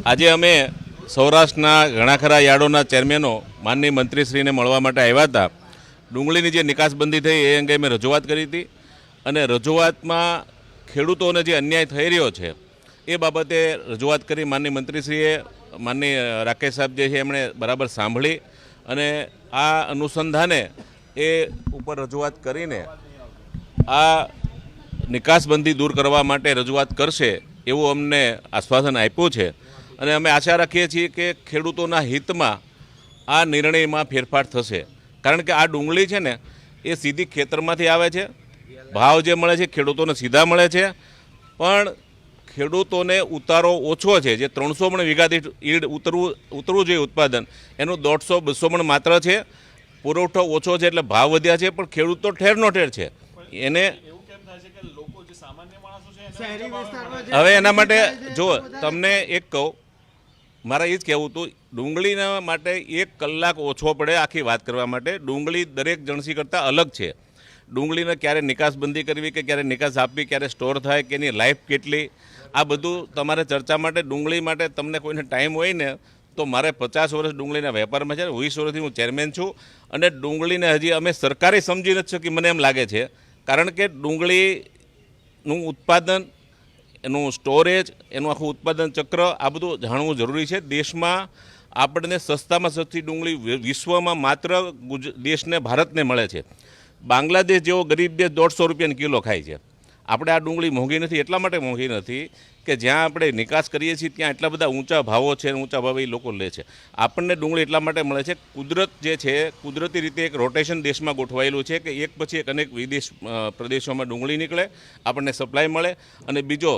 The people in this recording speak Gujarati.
આજે અમે સૌરાષ્ટ્રના ઘણા ખરા યાર્ડોના ચેરમેનો, માનનીય મંત્રીશ્રીને મળવા માટે આવ્યા હતા. ડુંગળીની જે નિકાસબંધી થઈ એ અંગે મેં રજૂઆત કરી હતી અને રજૂઆતમાં ખેડૂતોને જે અન્યાય થઈ રહ્યો છે એ બાબતે રજૂઆત કરી માનનીય મંત્રીશ્રીએ, માનનીય રાકેશ સાહેબ જે છે એમણે બરાબર સાંભળી અને આ અનુસંધાને એ ઉપર રજૂઆત કરીને આ નિકાસબંધી દૂર કરવા માટે રજૂઆત કરશે એવું અમને આશ્વાસન આપ્યું છે. અને અમે આશા રાખીએ છીએ કે ખેડૂતોના હિતમાં આ નિર્ણયમાં ફેરફાર થશે. કારણ કે આ ડુંગળી છે ને એ સીધી ખેતરમાંથી આવે છે. ભાવ જે મળે છે ખેડૂતોને સીધા મળે છે. પણ ખેડૂતોને ઉતારો ઓછો છે. જે ત્રણસો મણ વીઘા દીઠ ઈડ ઉતરવું ઉતરવું જોઈએ ઉત્પાદન એનું દોઢસો બસો મણ માત્ર છે. પુરવઠો ઓછો છે એટલે ભાવ વધ્યા છે પણ ખેડૂત તો ઠેરનો ઠેર છે. એને હવે એના માટે જો તમને એક કહું મારે એ જ કહેવું હતું, ડુંગળીના માટે એક કલાક ઓછો પડે આખી વાત કરવા માટે. ડુંગળી દરેક જણસી કરતાં અલગ છે. ડુંગળીને ક્યારે નિકાસબંધી કરવી કે ક્યારે નિકાસ આપવી, ક્યારે સ્ટોર થાય, કે એની લાઈફ કેટલી, આ બધું તમારે ચર્ચા માટે, ડુંગળી માટે તમને કોઈને ટાઈમ હોય ને, તો મારે પચાસ વર્ષ ડુંગળીના વેપારમાં છે વીસ વર્ષથી હું ચેરમેન છું. અને ડુંગળીને હજી અમે સરકારે સમજી નથી શકી મને એમ લાગે છે. કારણ કે ડુંગળીનું ઉત્પાદન એનું સ્ટોરેજ એનું આખું ઉત્પાદન ચક્ર, આ બધું જાણવું જરૂરી છે. દેશમાં આપણને સસ્તામાં સસ્તી ડુંગળી વિશ્વમાં માત્ર દેશને, ભારતને મળે છે. બાંગ્લાદેશ જેવો ગરીબ દેશ દોઢસો રૂપિયાની કિલો ખાય છે. આપણે આ ડુંગળી મોંઘી નથી, એટલા માટે મોંઘી નથી કે જ્યાં આપણે નિકાસ કરીએ છીએ, ત્યાં એટલા બધા ઊંચા ભાવો છે, ઊંચા ભાવે એ લોકો લે છે. આપણને ડુંગળી એટલા માટે મળે છે, કુદરત જે છે, કુદરતી રીતે એક રોટેશન દેશમાં ગોઠવાયેલું છે કે એક પછી એક અનેક વિદેશ પ્રદેશોમાં ડુંગળી નીકળે, આપણને સપ્લાય મળે અને બીજો